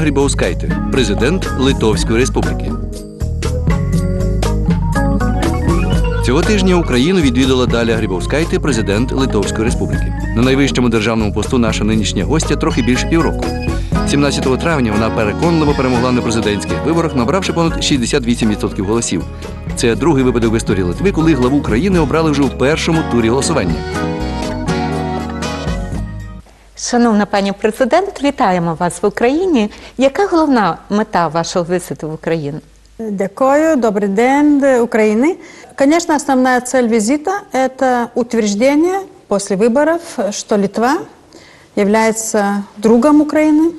Даля президент Литовської Республіки. Цього тижня Україну відвідала Даля Грибовскайте, президент Литовської Республіки. На найвищому державному посту наша нинішня гостя трохи більше півроку. 17 травня вона переконливо перемогла на президентських виборах, набравши понад 68% голосів. Це другий випадок в історії Литви, коли главу країни обрали вже у першому турі голосування. Шановна пані президент, вітаємо вас в Україні. Яка головна мета вашого візиту в Україну? Дякую, добрый день, Украины. Конечно, основная цель визита – это утверждение после выборов, что Литва является другом Украины,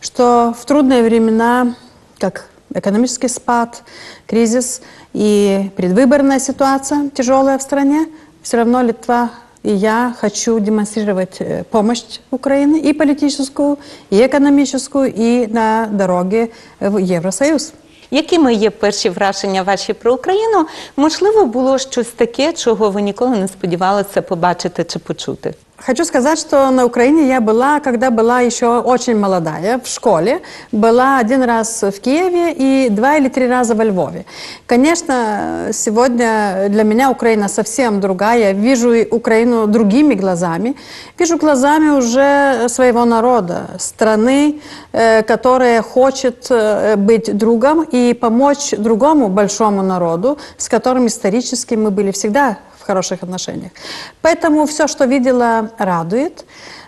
что в трудные времена, как экономический спад, кризис и предвыборная ситуация тяжелая в стране, все равно Литва и я хочу демонстрировать э, помощь Украины и политическую, и экономическую, и на дороге в Евросоюз. Якими є перші враження ваші про Україну? Можливо, було щось таке, чого ви ніколи не сподівалися побачити чи почути? Хочу сказать, что на Украине я была, когда была еще очень молодая, в школе. Была один раз в Киеве и два или три раза во Львове. Конечно, сегодня для меня Украина совсем другая. Вижу Украину другими глазами. Вижу глазами уже своего народа, страны, э, которая хочет э, быть другом и помочь другому большому народу, с которым исторически мы были всегда хороших отношениях. Поэтому все, что видела, радует.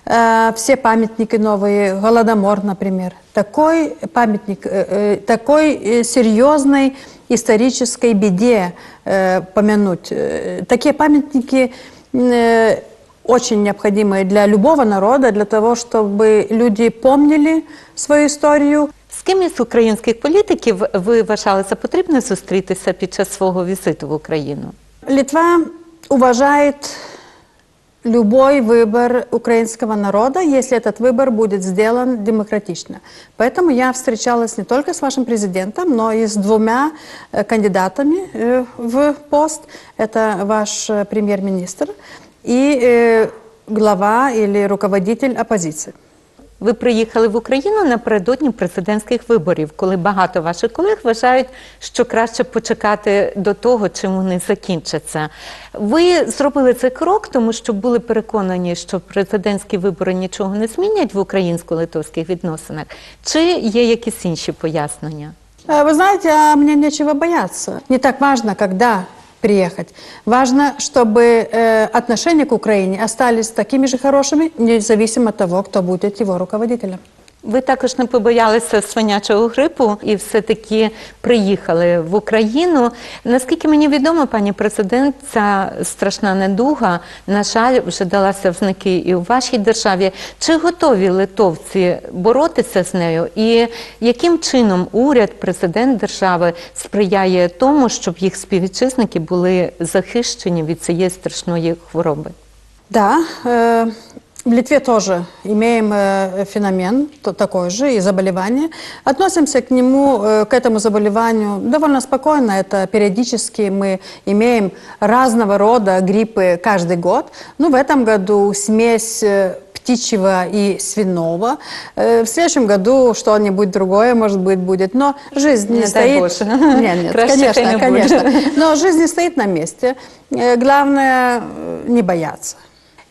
Э, Все памятники новые, Голодомор, например, такой памятник, э, э, такой э, серьезной исторической беде э, помянуть. Э, Такие памятники э, очень необходимые для любого народа, для того, чтобы люди помнили свою историю, З ким із українських політиків ви вважали за потрібне зустрітися під час свого візиту в Україну? Литва уважает любой выбор украинского народа, если этот выбор будет сделан демократично. Поэтому я встречалась не только с вашим президентом, но и с двумя э, кандидатами э, в пост. Это ваш э, премьер-министр и э, глава или руководитель оппозиции. Ви приїхали в Україну напередодні президентських виборів, коли багато ваших колег вважають, що краще почекати до того, чим вони закінчаться. Ви зробили цей крок, тому що були переконані, що президентські вибори нічого не змінять в українсько-литовських відносинах. Чи є якісь інші пояснення? Э, Вы знаете, а мне нечего бояться. Не так важно, когда приехать. Важно, чтобы э, отношения к Украине остались такими же хорошими, независимо от того, кто будет его руководителем. Ви також не побоялися свинячого грипу і все-таки приїхали в Україну. Наскільки мені відомо, пані президент, ця страшна недуга, на жаль, вже далася в знаки і у вашій державі. Чи готові литовці боротися з нею? І яким чином уряд, президент держави сприяє тому, щоб їх співвітчизники були захищені від цієї страшної хвороби? Да, э, в Литве тоже имеем э, феномен такой же и заболевание. Относимся к нему, э, к этому заболеванию довольно спокойно. Это периодически мы имеем разного рода гриппы каждый год. Ну, в этом году смесь э, птичьего и свиного. В следующем году что-нибудь другое, может быть, будет. Но жизнь не, Не стоит... Боже. Нет, нет, Краще конечно, не конечно. буде. Но жизнь не стоит на месте. Главное не бояться.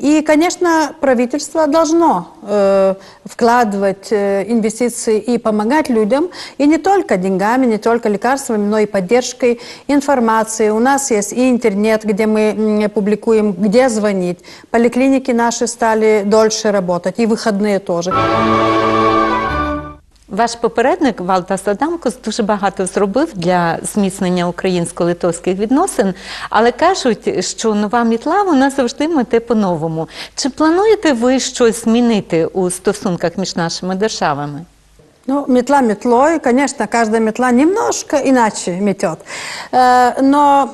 И, конечно, правительство должно э, вкладывать э, инвестиции и помогать людям, и не только деньгами, не только лекарствами, но и поддержкой информации. У нас есть и интернет, где мы м, публикуем, где звонить. Поликлиники наши стали дольше работать, и выходные тоже. Ваш попередник Валтас Адамкос дуже багато зробив для зміцнення українсько-литовських відносин, але кажуть, що нова мітла вона завжди мете по-новому. Чи плануєте ви щось змінити у стосунках між нашими державами? Ну, метла метлой, конечно, каждая метла немножко иначе метет. Э, Но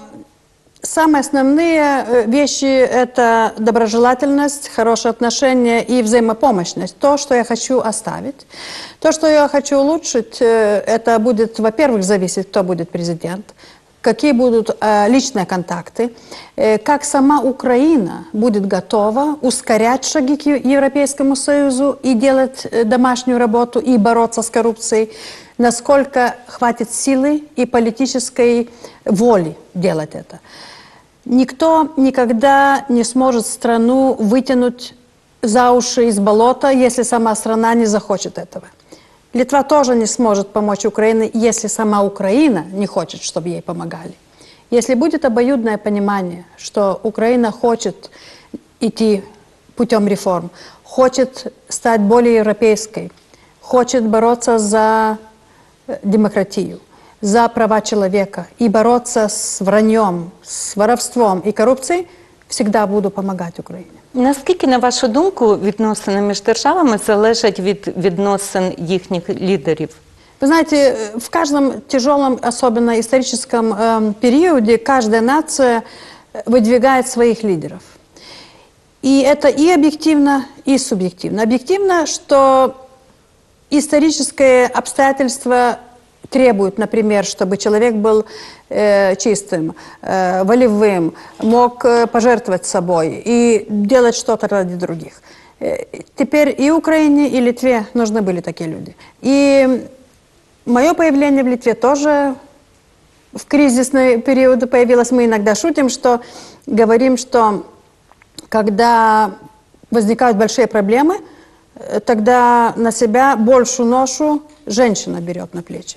самые основные э, вещи – это доброжелательность, хорошие отношения и взаимопомощность. То, что я хочу оставить. То, что я хочу улучшить, э, это будет, во-первых, зависеть, кто будет президент. какие будут э, личные контакты, как сама Украина будет готова ускорять шаги к Европейскому Союзу и делать домашнюю работу и бороться с коррупцией, насколько хватит силы и политической воли делать это. Никто никогда не сможет страну вытянуть за уши из болота, если сама страна не захочет этого. Литва тоже не сможет помочь Украине, если сама Украина не хочет, чтобы ей помогали. Если будет обоюдное понимание, что Украина хочет идти путем реформ, хочет стать более европейской, хочет бороться за э, демократию, за права человека и бороться с враньем, с воровством и коррупцией, всегда буду помогать Украине. Наскільки, на вашу думку, відносини між державами залежать від відносин їхніх лідерів? Вы знаете, э, в каждом тяжелом, особенно историческом эм, периоде, каждая нация э, выдвигает своих лидеров. И это и объективно, и субъективно. Объективно, что исторические обстоятельства требуют, например, чтобы человек был э, чистым, э, волевым, мог э, пожертвовать собой и делать что-то ради других. Э, Теперь и Украине, и Литве нужны были такие люди. И мое появление в Литве тоже в кризисный период появилось. Мы иногда шутим, что говорим, что когда возникают большие проблемы, э, тогда на себя большую ношу женщина берет на плечи.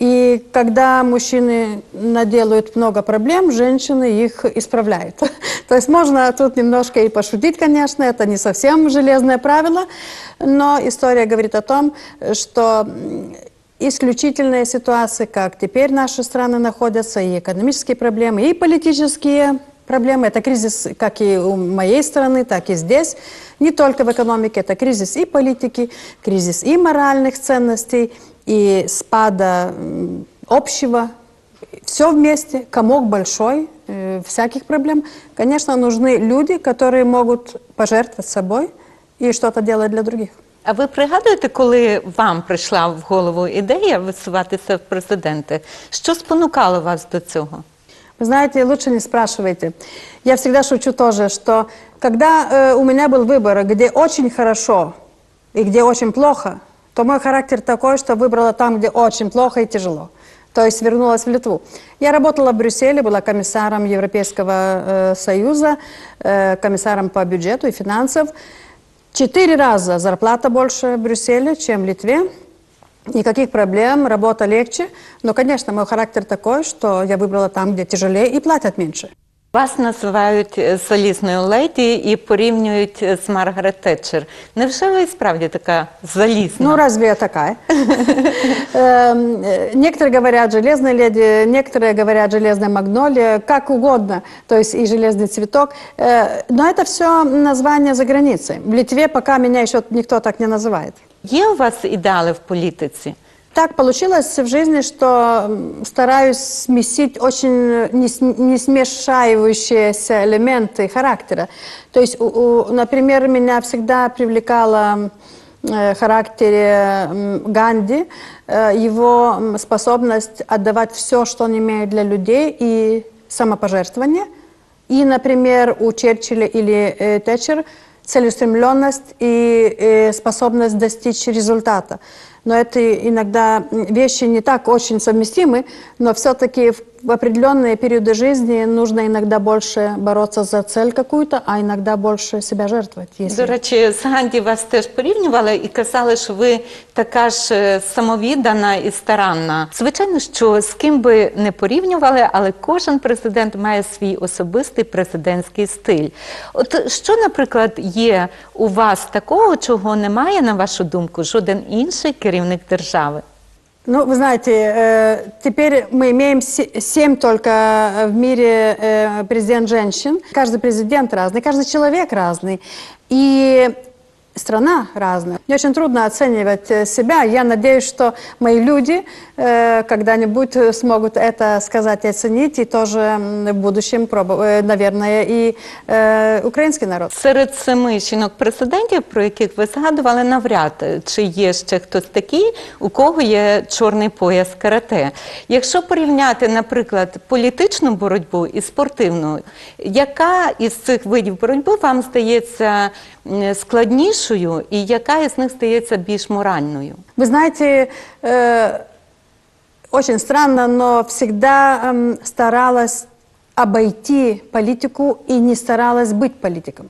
И когда мужчины наделают много проблем, женщины их исправляют. То есть можно тут немножко и пошутить, конечно, это не совсем железное правило, но история говорит о том, что исключительные ситуации, как теперь наши страны находятся, и экономические проблемы, и политические проблемы. Это кризис как и у моей страны, так и здесь. Не только в экономике, это кризис и политики, кризис и моральных ценностей, и спада общего. Все вместе, комок большой, э, всяких проблем. Конечно, нужны люди, которые могут пожертвовать собой и что-то делать для других. А ви пригадуєте, коли вам прийшла в голову ідея висуватися в президенти? Що спонукало вас до цього? Вы знаете, лучше не спрашивайте. Я всегда шучу тоже, что когда э, у меня был выбор, где очень хорошо и где очень плохо, то мой характер такой, что выбрала там, где очень плохо и тяжело. То есть вернулась в Литву. Я работала в Брюсселе, была комиссаром Европейского э, Союза, э, комиссаром по бюджету и финансов. Четыре раза зарплата больше в Брюсселе, чем в Литве. Никаких проблем, работа легче. Но, конечно, мой характер такой, что я выбрала там, где тяжелее и платят меньше. Вас називають е, залізною леді і порівнюють е, з Маргарет Тетчер. Невже ви справді така залізна? Ну, разве я такая? Эм, э, Некоторые говорят железная леди, некоторые говорят железная магнолия, как угодно, то есть и железный цветок. Э, Но это все название за границей. В Литве пока меня еще никто так не называет. Є у вас ідеали в політиці? Так получилось в жизни, что стараюсь смесить очень с- не смешающиеся элементы характера. То есть, у- у- например, меня всегда привлекало э, характере Ганди, э, его способность отдавать все, что он имеет для людей, и самопожертвование. И, например, у Черчилля или э, Тэтчер целеустремленность и э, способность достичь результата. Но это иногда м, вещи не так очень совместимы, но все-таки в в определенные периоды жизни нужно иногда больше бороться за цель какую-то, а иногда больше себя жертвовать. Если... До речі, з Ганді вас теж порівнювали і казали, що ви така ж е, самовіддана і старанна. Звичайно, що з ким би не порівнювали, але кожен президент має свій особистий президентський стиль. От що, наприклад, є у вас такого, чого немає, на вашу думку, жоден інший керівник держави? Ну, вы знаете, э, теперь мы имеем се- семь только в мире э, президент женщин. Каждый президент разный, каждый человек разный. И страна разная. Мне очень трудно оценивать э, себя. Я надеюсь, что мои люди э, когда-нибудь э, смогут это сказать и оценить, и тоже м, в будущем, пробу- э, наверное, и э, украинский народ. Серед семи жінок-президентів, про яких ви згадували, навряд чи є ще хтось такий, у кого є чорний пояс карате. Якщо порівняти, наприклад, політичну боротьбу і спортивну, яка із цих видів боротьби вам здається м, складнішою, і яка із них здається більш моральною? Вы знаете, э, очень странно, но всегда эм, старалась обойти политику и не старалась быть политиком.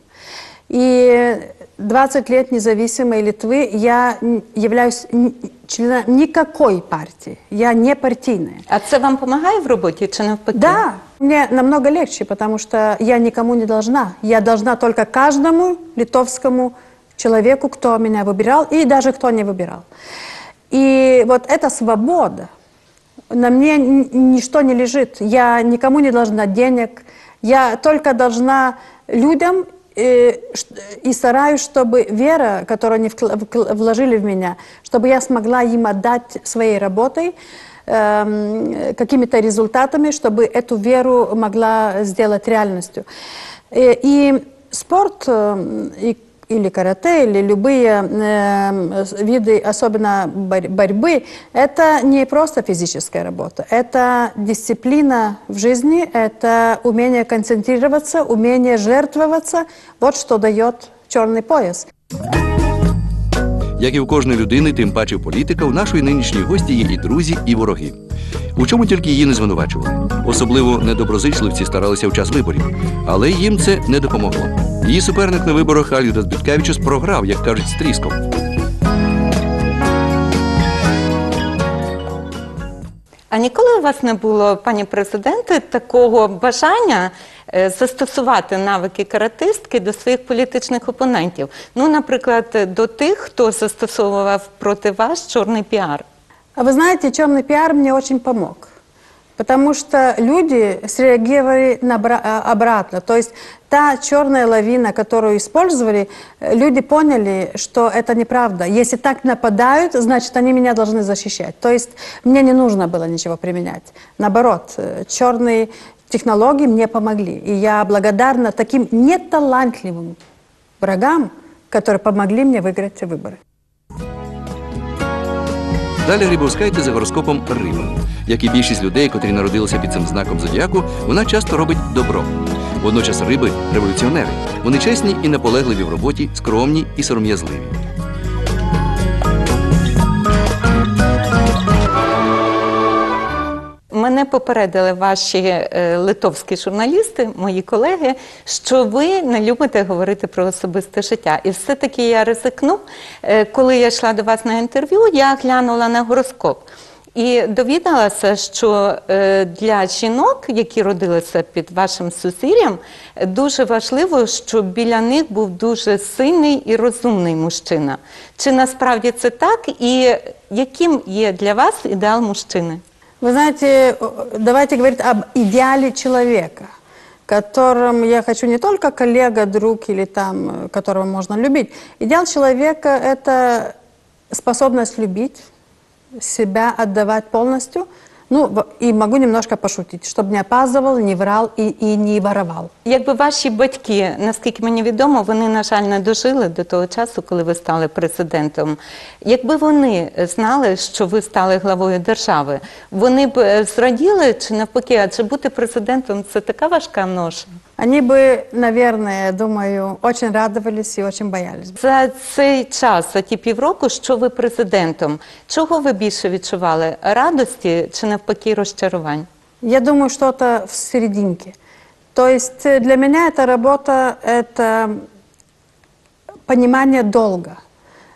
И 20 лет независимой Литвы я н- являюсь н- членом никакой партии. Я не партийная. А це вам допомагає в роботі чи навпаки? Да, мне намного легче, потому что я никому не должна. Я должна только каждому литовскому человеку, кто меня выбирал, и даже кто не выбирал. И вот эта свобода, на мне ничто не лежит. Я никому не должна денег. Я только должна людям э, ш- и стараюсь, чтобы вера, которую они вложили в меня, чтобы я смогла им отдать своей работой, эм, какими-то результатами, чтобы эту веру могла сделать реальностью. Э, И спорт э, и или карате, или любые э, с- виды, особенно борь- борьбы, это не просто физическая работа, это дисциплина в жизни, это умение концентрироваться, умение жертвоваться. Вот что дает черный пояс. Як і у кожної людини, тим паче в політика, у нашої нинішньої гості є і друзі, і вороги. У чому тільки її не звинувачували. Особливо недоброзичливці старалися в час виборів, але їм це не допомогло. Її суперник на виборах Альюдас Біткевичус програв, як кажуть, з тріском. А ніколи у вас не було, пані президенте, такого бажання е, застосувати навики каратистки до своїх політичних опонентів? Ну, наприклад, до тих, хто застосовував проти вас чорний піар. А вы знаете, черный пиар мне очень помог. Потому что люди среагировали на а, обратно. То есть та черная лавина, которую использовали, э, люди поняли, что это неправда. Если так нападают, значит, они меня должны защищать. То есть мне не нужно было ничего применять. Наоборот, э, черные технологии мне помогли. И я благодарна таким неталантливым врагам, которые помогли мне выиграть выборы. Далі Грибовскайте за гороскопом Риба. Як і більшість людей, котрі народилися під цим знаком зодіаку, вона часто робить добро. Водночас риби революціонери. Вони чесні і наполегливі в роботі, скромні і сором'язливі. Мене попередили ваші е, литовські журналісти, мої колеги, що ви не любите говорити про особисте життя. І все-таки я ризикну. Е, коли я йшла до вас на інтерв'ю, я глянула на гороскоп. І довідалася, що е, для жінок, які родилися під вашим сузір'ям, е, дуже важливо, щоб біля них був дуже сильний і розумний мужчина. Чи насправді це так? І яким є для вас ідеал мужчини? Вы знаете, э, давайте говорить об идеале человека, которым я хочу не только коллега, друг или там, э, которого можно любить. Идеал человека – это способность любить, себя отдавать полностью. Ну, в- можу немножко пошутить, щоб не опаздывал, не врал і, і не воровал. Якби ваші батьки, наскільки мені відомо, вони, на жаль, не дожили до того часу, коли ви стали президентом. Якби вони знали, що ви стали главою держави, вони б е, зраділи чи навпаки, адже бути президентом це така важка ноша. Они бы, наверное, я думаю, очень радовались и очень боялись. За цей час, за ті півроку, що ви президентом, чого ви більше відчували? Радості чи навпаки розчарувань? Я думаю, что-то в серединке. То есть э, для меня эта работа – это понимание долга.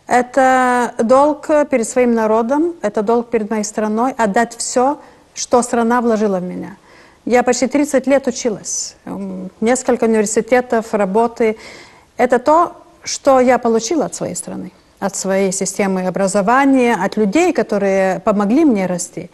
Это долг перед своим народом, это долг перед моей страной, отдать все, что страна вложила в меня. Я почти 30 лет училась, м, несколько университетов, работы. Это то, что я получила от своей страны, от своей системы образования, от людей, которые помогли мне расти.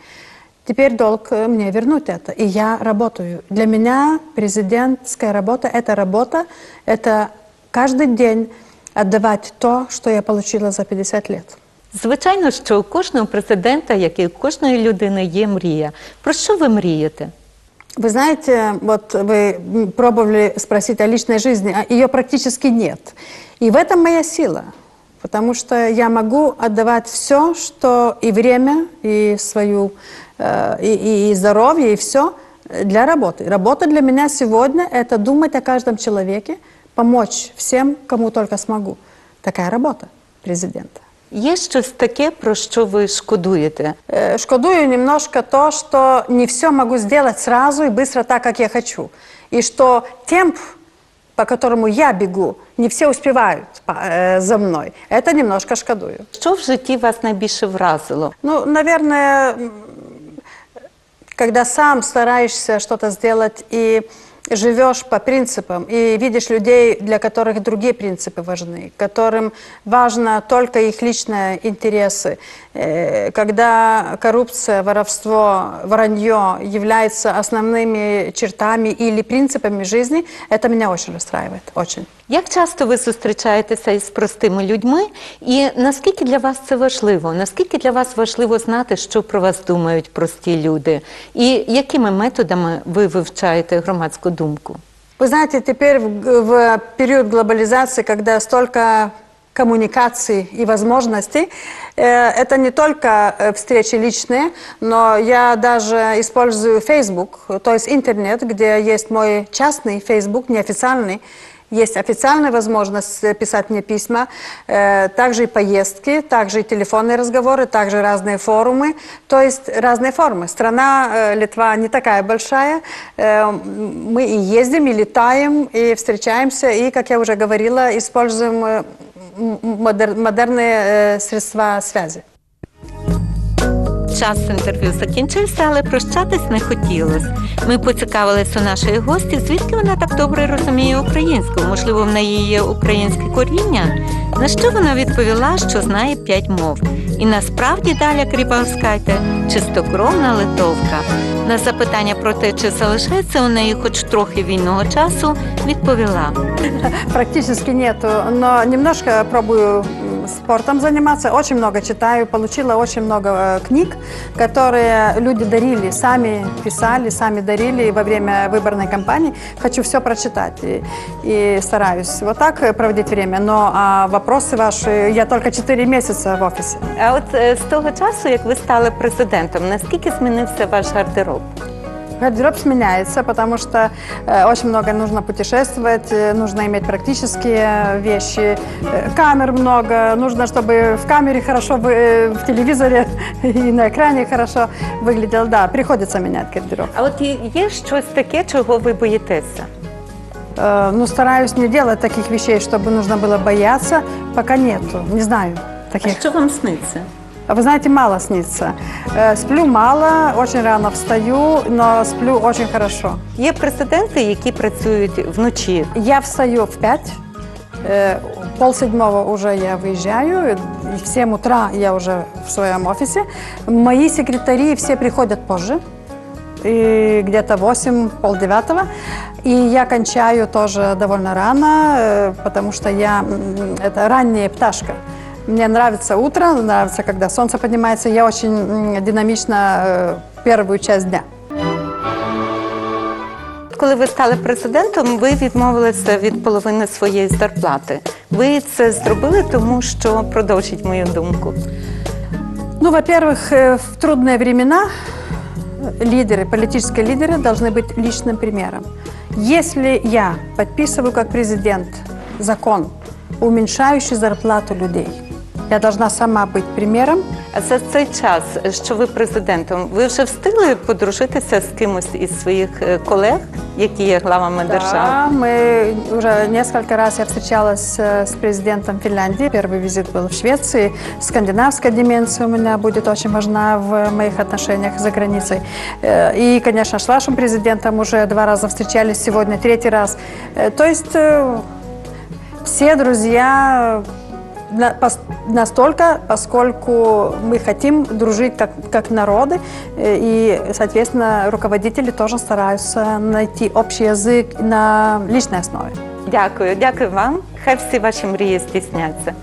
Теперь долг э, мне вернуть это. И я работаю. Для меня президентская работа – это работа, это каждый день отдавать то, что я получила за 50 лет. Звичайно, що у кожного президента, як і у кожної людини, є мрія. Про що ви мрієте? Вы знаете, вот вы пробовали спросить о личной жизни, а ее практически нет. И в этом моя сила, потому что я могу отдавать все, что и время, и свою, э, и- и здоровье, и все для работы. Работа для меня сегодня – это думать о каждом человеке, помочь всем, кому только смогу. Такая работа президента. Є щось таке, про що ви шкодуєте? Э, Шкодую немножко то, что не все могу сделать сразу и быстро так, как я хочу. И что темп, по которому я бегу, не все успевают по- э, за мной. Это немножко шкодую. Що в житті вас найбільше вразило? Ну, наверное, м, когда сам стараешься что-то сделать и живешь по принципам, и видишь людей, для которых другие принципы важны, которым важно только их личные интересы, Э, когда коррупция, воровство, вранье являются основными чертами или принципами жизни, это меня очень расстраивает, очень. Як часто ви зустрічаєтеся із простими людьми, і наскільки для вас це важливо? Наскільки для вас важливо знати, що про вас думають прості люди? І якими методами ви вивчаєте громадську думку? Вы знаете, теперь в, в период глобализации, когда столько коммуникаций и возможностей, э, это не только э, встречи личные, но я даже использую Facebook, то есть интернет, где есть мой частный Facebook, неофициальный, есть официальная возможность э, писать мне письма, э, также и поездки, также и телефонные разговоры, также разные форумы, то есть разные формы. Страна э, Литва не такая большая, э, м, мы и ездим, и летаем, и встречаемся, и, как я уже говорила, используем э, м- м- модер- модерные э, средства связи. Час інтерв'ю закінчився, але прощатись не хотілося. Ми поцікавились у нашої гості, звідки вона так добре розуміє українську. Можливо, в неї є українське коріння. На що вона відповіла, що знає п'ять мов. І насправді Даля Кріпавскайте чистокровна литовка. На запитання про те, чи залишається у неї хоч трохи вільного часу, відповіла. Практически нету, но немножко пробую спортом заниматься, очень много читаю, получила очень много э, книг, которые люди дарили, сами писали, сами дарили во время выборной кампании. Хочу все прочитать и, и стараюсь вот так э, проводить время, но а вопросы ваши, я только 4 месяца в офисе. А от е, з того часу, як ви стали президентом, наскільки змінився ваш гардероб? Гардероб сменяется, потому что э, очень много нужно путешествовать, э, нужно иметь практические вещи, э, камер много, нужно, чтобы в камере хорошо, вы- э, в телевизоре и на экране хорошо выглядел. Да, приходится менять гардероб. А от є- є щось таке, чого ви боїтеся? Э, ну, стараюсь не делать таких вещей, чтобы нужно было бояться, пока нету, не знаю А таких. що вам сниться? А Вы знаете, мало снится. Э, Сплю мало, очень рано встаю, но сплю очень хорошо. Є президенти, які працюють вночі. Я встаю в 5, э, полседьмого уже я выезжаю, и в 7 утра я уже в своем офисе. Мои секретари все приходят позже, и где-то 8, полдевятого. И я кончаю тоже довольно рано, э, потому что я м, это ранняя пташка. Мне нравится утро, нравится, когда солнце поднимается. Я очень м, динамична э, первую часть дня. Коли ви стали президентом, ви відмовилися від половини своєї зарплати. Ви це зробили, тому що продовжіть мою думку. Ну, во-первых, э, в трудные времена лидеры, политические лидеры должны быть личным примером. Если я подписываю как президент закон, уменьшающий зарплату людей, я должна сама быть примером. А за цей час, що ви президентом, ви вже встигли подружитися з кимось із своїх е, колег, які є главами держави? Да, мы уже несколько раз я встречалась э, с президентом Финляндии. Первый визит был в Швеции. Скандинавская дименция у меня будет очень важна в моих отношениях за границей. Э, И, конечно, с вашим президентом уже два раза встречались, сегодня третий раз. Э, То есть настолько, поскольку мы хотим дружить как, как народы, э, и, соответственно, руководители тоже стараются найти общий язык на личной основе. Дякую, дякую вам. Хай всі ваші мрії здійсняться.